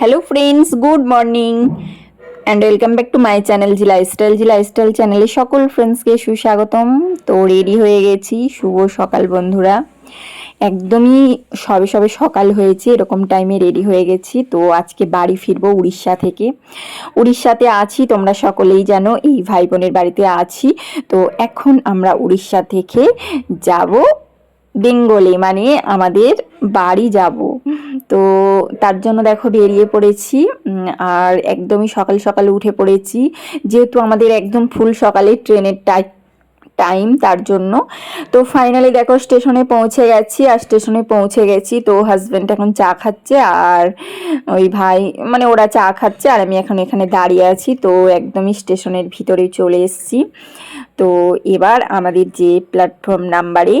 Hello friends good morning and welcome back to my channel Z lifestyle Z lifestyle চ্যানেলে সকল ফ্রেন্ডসকে সুস্বাগতম। তো ready হয়ে গেছি। শুভ সকাল, বন্ধুরা। একদমই সবে সবে সকাল হয়েছে। এরকম টাইমে রেডি হয়ে গেছি। তো আজকে বাড়ি ফিরবো উড়িষ্যা থেকে। উড়িষ্যাতে আছি, তোমরা সকলেই জানো। এই ভাই বোনের বাড়িতে আছি। তো এখন আমরা উড়িষ্যা থেকে যাব বেঙ্গলে। মানে আমাদের বাড়ি যাব। তো তার জন্য দেখো বেরিয়ে পড়েছি আর একদমই সকাল সকাল উঠে পড়েছি। যেহেতু আমাদের একদম ফুল সকালে ট্রেনের টাই টাইম তার জন্য। তো ফাইনালি দেখো স্টেশনে পৌঁছে গেছি, আর স্টেশনে পৌঁছে গেছি। তো হাজব্যান্ড এখন চা খাচ্ছে, আর ওই ভাই মানে ওরা চা খাচ্ছে, আর আমি এখন এখানে দাঁড়িয়ে আছি। তো একদমই স্টেশনের ভিতরে চলে এসেছি। তো এবার আমাদের যে প্ল্যাটফর্ম নাম্বারে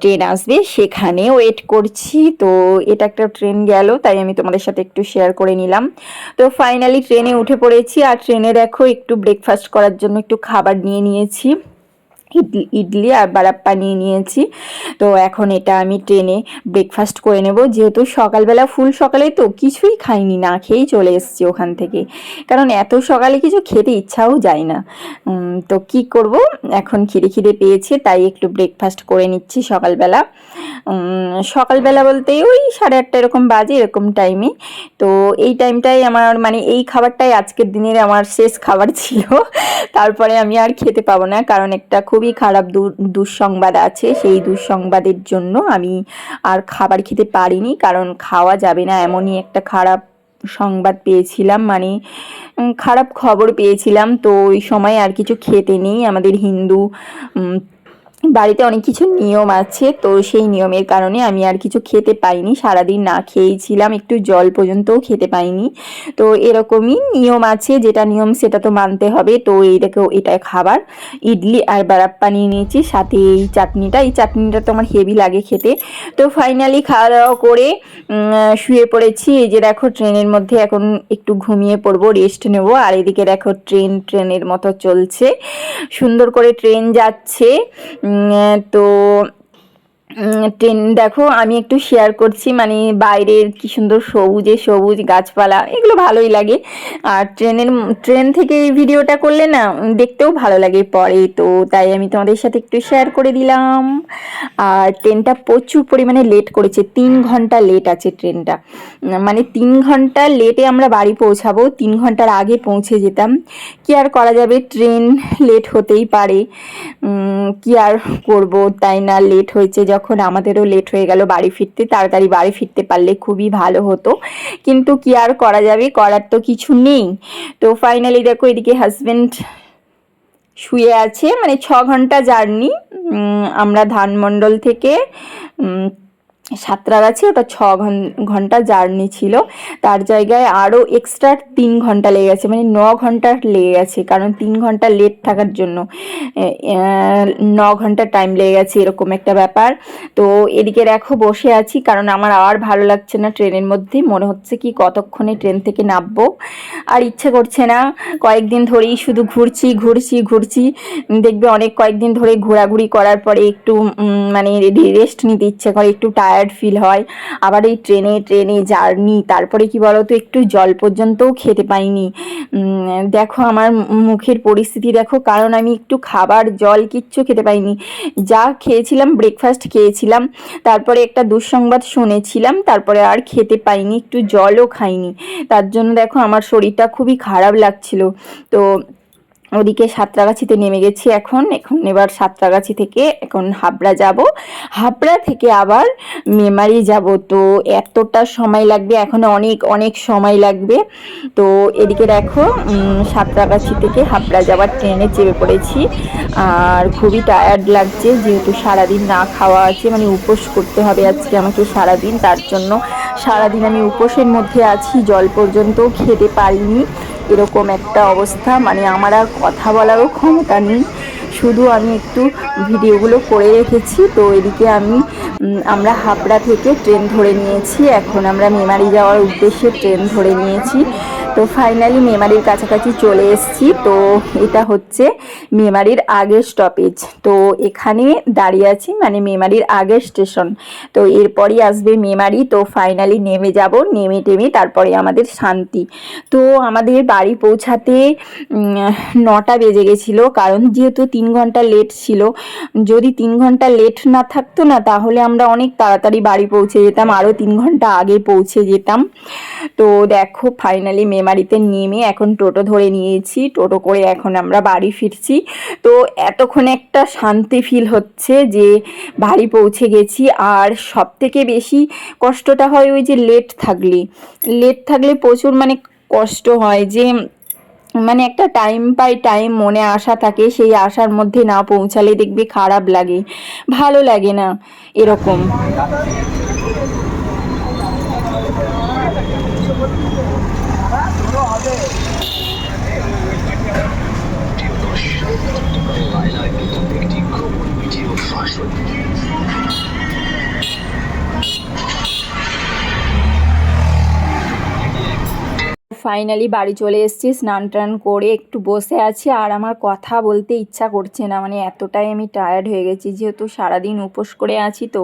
ট্রেন আসবে, সেখানে ওয়েট করছি। তো এটা একটা ট্রেন গেল, তাই আমি তোমাদের সাথে একটু শেয়ার করে নিলাম। তো ফাইনালি ট্রেনে উঠে পড়েছি, আর ট্রেনে দেখো একটু ব্রেকফাস্ট করার জন্য একটু খাবার নিয়ে নিয়েছি। ইডলি ইডলি আর বারাপ্পা নিয়ে নিয়েছি। তো এখন এটা আমি ট্রেনে ব্রেকফাস্ট করে নেব। যেহেতু সকালবেলা ফুল সকালে তো কিছুই খাইনি, না খেয়েই চলে এসেছি ওখান থেকে। কারণ এত সকালে কিছু খেতে ইচ্ছাও যায় না। তো কি করব? এখন খিদে খিদে পেয়েছে, তাই একটু ব্রেকফাস্ট করে নিচ্ছি সকালবেলা। সকালবেলা বলতে ওই সাড়ে আটটা এরকম বাজে, এরকম টাইমে তো এই টাইমটাই আমার মানে এই খাবারটাই আজকের দিনের আমার শেষ খাবার ছিল। তারপরে আমি আর খেতে পাবো না, কারণ একটা খুবই খারাপ দুঃসংবাদ আছে। সেই দুঃসংবাদের জন্য আমি আর খাবার খেতে পারিনি, কারণ খাওয়া যাবে না। এমনই একটা খারাপ সংবাদ পেয়েছিলাম মানে খারাপ খবর পেয়েছিলাম। তো ওই সময় আর কিছু খেতে নেই। আমাদের হিন্দু বাড়িতে অনেক কিছু নিয়ম আছে, তো সেই নিয়মের কারণে আমি আর কিছু খেতে পাইনি। সারাদিন না খেয়েছিলাম, একটু জল পর্যন্তও খেতে পাইনি। তো এরকমই নিয়ম আছে, যেটা নিয়ম সেটা তো মানতে হবে। তো এইটাকেও এটা খাবার। ইডলি আর বারাপ্পা নিয়ে নিয়েছি, সাথে এই চাটনিটা। এই চাটনিটা তো আমার হেভি লাগে খেতে। তো ফাইনালি খাওয়া দাওয়া করে শুয়ে পড়েছি। এই যে দেখো, ট্রেনের মধ্যে এখন একটু ঘুমিয়ে পড়ব রেস্ট নেব। আর এদিকে দেখো, ট্রেন, ট্রেনের মতো চলছে। সুন্দর করে ট্রেন যাচ্ছে। งตุ ট্রেন দেখো আমি একটু শেয়ার করছি মানে বাইরের কি সুন্দর সবুজে সবুজ গাছপালা, এগুলো ভালোই লাগে। আর ট্রেনের, ট্রেন থেকে এই ভিডিওটা করলে না দেখতেও ভালো লাগে পরে, তো তাই আমি তোমাদের সাথে একটু শেয়ার করে দিলাম। আর ট্রেনটা প্রচুর পরিমাণে লেট করেছে, তিন ঘণ্টা লেট আছে ট্রেনটা। মানে তিন ঘণ্টা লেটে আমরা বাড়ি পৌঁছাবো, তিন ঘণ্টার আগে পৌঁছে যেতাম। কি আর করা যাবে, ট্রেন লেট হতেই পারে। কি আর করব, তাই না লেট হয়েছে যখন আমাদেরও লেট হয়ে গেল বাড়ি ফিরতে, তাড়াতাড়ি বাড়ি ফিরতে পারলে খুবই ভালো হতো। কিন্তু কি আর করা যাবে? করার তো কিছু নেই। তো ফাইনালি দেখো এদিকে হাজব্যান্ড শুয়ে আছে। মানে ছ ঘণ্টা জার্নি আমরা ধানমণ্ডল থেকে সাঁতরাগাছি ওটা ছ ঘন- ঘণ্টা জার্নি ছিল। তার জায়গায় আরও এক্সট্রা তিন ঘণ্টা লেগে গেছে মানে ন ঘণ্টা লেগে গেছে, কারণ তিন ঘণ্টা লেট থাকার জন্য। ন ঘণ্টা টাইম লেগে গেছে, এরকম একটা ব্যাপার। তো এদিকে দেখো, বসে আছি, কারণ আমার আর ভালো লাগছে না ট্রেনের মধ্যে। মনে হচ্ছে কি কতক্ষণে ট্রেন থেকে নামবো। আর ইচ্ছে করছে না, কয়েকদিন ধরেই শুধু ঘুরছি ঘুরছি ঘুরছি। দেখবে অনেক কয়েকদিন ধরে ঘোরাঘুরি করার পরে একটু মানে রেস্ট নিতে ইচ্ছে করে, একটু টায়ার্ড ফিল হয়। আবার এই ট্রেনে ট্রেনে জার্নি তারপরে কি বলতো একটু জল পর্যন্তও খেতে পাইনি। দেখো আমার মুখের পরিস্থিতি দেখো, কারণ আমি একটু খাবার, জল কিচ্ছু খেতে পাইনি। যা খেয়েছিলাম ব্রেকফাস্ট খেয়েছিলাম, তারপরে একটা দুঃসংবাদ শুনেছিলাম, তারপরে আর খেতে পাইনি, একটু জলও খাইনি। তার জন্য দেখো আমার শরীরটা খুবই খারাপ লাগছিল। তো ওদিকে সাঁতরাগাছিতে নেমে গেছি এখন। এখন এবার সাঁতরাগাছি থেকে এখন হাবড়া যাব। হাবড়া থেকে আবার মেমারি যাব। তো এতটা সময় লাগবে, এখনও অনেক অনেক সময় লাগবে। তো এদিকে দেখো সাঁতরাগাছি থেকে হাবড়া যাওয়ার ট্রেনে চেপে পড়েছি। আর খুবই টায়ার্ড লাগছে, যেহেতু সারাদিন না খাওয়া আছে মানে উপোস করতে হবে আজকে আমাকে সারাদিন। তার জন্য সারাদিন আমি উপোসের মধ্যে আছি, জল পর্যন্তও খেতে পারিনি। এরকম একটা অবস্থা মানে আমার আর কথা বলারও ক্ষমতা নেই। শুধু আমি একটু ভিডিওগুলো করে রেখেছি। তো এদিকে আমি আমরা হাবড়া থেকে ট্রেন ধরে নিয়েছি। এখন আমরা মেমারি যাওয়ার উদ্দেশ্যে ট্রেন ধরে নিয়েছি। তো ফাইনালি মেমারির কাছাকাছি চলে এসেছি। তো এটা হচ্ছে মেমারির আগের স্টপেজ তো এখানে দাঁড়িয়ে আছি মানে মেমারির আগের স্টেশন তো এরপরই আসবে মেমারি। তো ফাইনালি নেমে যাব, নেমে টেমে তারপরে আমাদের শান্তি। তো আমাদের বাড়ি পৌঁছাতে নটা বেজে গেছিল। কারণ যেহেতু তিন ঘণ্টা লেট ছিল। যদি তিন ঘণ্টা লেট না থাকতো না, তাহলে আমরা অনেক তাড়াতাড়ি বাড়ি পৌঁছে যেতাম আরও তিন ঘণ্টা আগে পৌঁছে যেতাম। তো দেখো ফাইনালি মেমারিতে নেমে এখন টোটো ধরে নিয়েছি। টোটো করে এখন আমরা বাড়ি ফিরছি। তো এতক্ষণ একটা শান্তি ফিল হচ্ছে যে বাড়ি পৌঁছে গেছি। আর সব থেকে বেশি কষ্টটা হয় ওই যে লেট থাকলে। লেট থাকলে প্রচুর মানে কষ্ট হয় যে মানে একটা টাইম পাই টাইম মনে আশা থাকে, সেই আশার মধ্যে না পৌঁছালে দেখবি খারাপ লাগে, ভালো লাগে না, এরকম। ফাইনালি বাড়ি চলে এসেছি, স্নান টান করে একটু বসে আছি আর আমার কথা বলতে ইচ্ছা করছে না মানে এতটাই আমি টায়ার্ড হয়ে গেছি, যেহেতু সারাদিন উপোস করে আছি তো।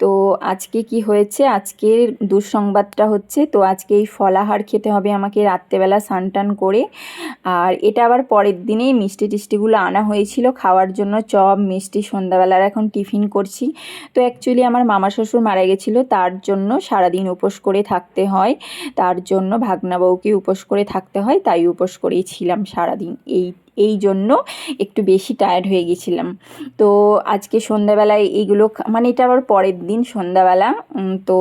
তো আজকে কি হয়েছে? আজকের দুঃসংবাদটা হচ্ছে, তো আজকে এই ফলাহার খেতে হবে আমাকে রাত্রেবেলা স্নান টান করে। আর এটা আবার পরের দিনেই মিষ্টি টিষ্টিগুলো আনা হয়েছিল, খাওয়ার জন্য চপ, মিষ্টি, সন্ধ্যাবেলার এখন টিফিন করছি। তো অ্যাকচুয়ালি আমার মামা শ্বশুর মারা গেছিল, তার জন্য সারাদিন উপোস করে থাকতে হয়। তার জন্য ভাগনা উপোস করে থাকতে হয়, তাই উপোস করেই ছিলাম সারাদিন। এই এই জন্য একটু বেশি টায়ার্ড হয়ে গেছিলাম। তো আজকে সন্ধ্যাবেলায় এইগুলো মানে এটা আবার পরের দিন সন্ধ্যাবেলা। তো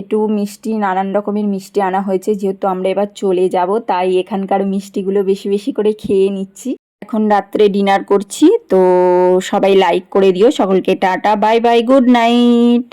একটু মিষ্টি, নানান রকমের মিষ্টি আনা হয়েছে, যেহেতু আমরা এবার চলে যাব, তাই এখানকার মিষ্টিগুলো বেশি বেশি করে খেয়ে নিচ্ছি। এখন রাত্রে ডিনার করছি, তো সবাই লাইক করে দিও। সকলকে ta-ta bye bye good night